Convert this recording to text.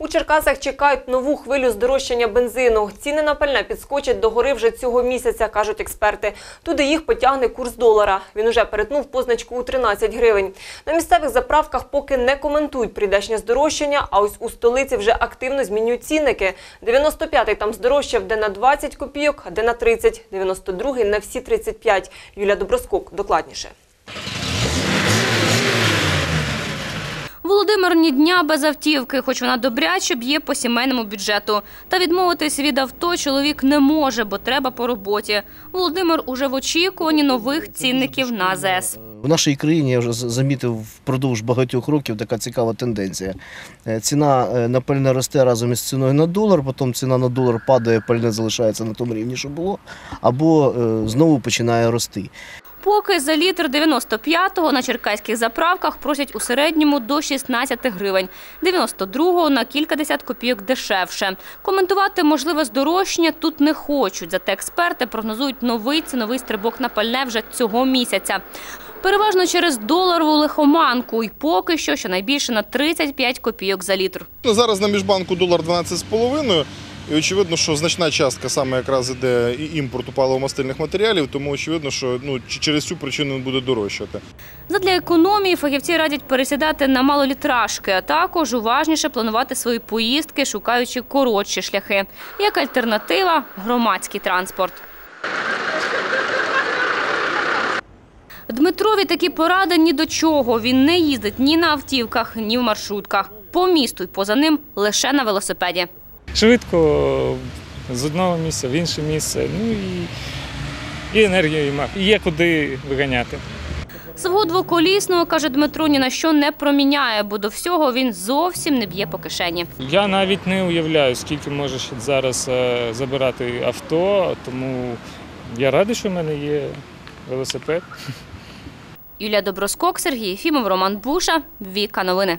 У Черкасах чекають нову хвилю здорожчання бензину. Ціни на пальне підскочать до гори вже цього місяця, кажуть експерти. Туди їх потягне курс долара. Він уже перетнув позначку у 13 гривень. На місцевих заправках поки не коментують прийдешнє здорожчання, а ось у столиці вже активно змінюють цінники. 95-й там здорожчав де на 20 копійок, а де на 30. 92-й на всі 35. Юлія Доброскок докладніше. Володимир дня без автівки, хоч вона добряче б'є по сімейному бюджету. Та відмовитись від авто чоловік не може, бо треба по роботі. Володимир уже в очікуванні нових цінників на АЗС. В нашій країні я вже замітив впродовж багатьох років така цікава тенденція. Е, Ціна е, на пальне росте разом із ціною на долар, потім ціна на долар падає, пальне залишається на тому рівні, що було, або е, знову починає рости. Поки за літр 95-го на черкаських заправках просять у середньому до 16 гривень, 92-го на кількадесят копійок дешевше. Коментувати можливе здорожчання тут не хочуть, зате експерти прогнозують новий ціновий стрибок на пальне вже цього місяця. Переважно через доларову лихоманку і поки що щонайбільше на 35 копійок за літр. Зараз на міжбанку долар 12,5. І очевидно, що значна частка саме якраз іде і імпорту паливо-мастильних матеріалів, тому очевидно, що ну, через цю причину він буде дорожчати. Задля економії фахівці радять пересідати на малолітражки, а також уважніше планувати свої поїздки, шукаючи коротші шляхи. Як альтернатива громадський транспорт. Дмитрові такі поради ні до чого. Він не їздить ні на автівках, ні в маршрутках. По місту й поза ним лише на велосипеді. Швидко з одного місця в інше місце. Ну і, і енергію мав. І є куди виганяти. Свого двоколісного, каже Дмитро, ні на що не проміняє, бо до всього він зовсім не б'є по кишені. Я навіть не уявляю, скільки можеш зараз е, забирати авто, тому я радий, що в мене є велосипед. Юлія Доброскок, Сергій Фімов, Роман Буша. Віка новини.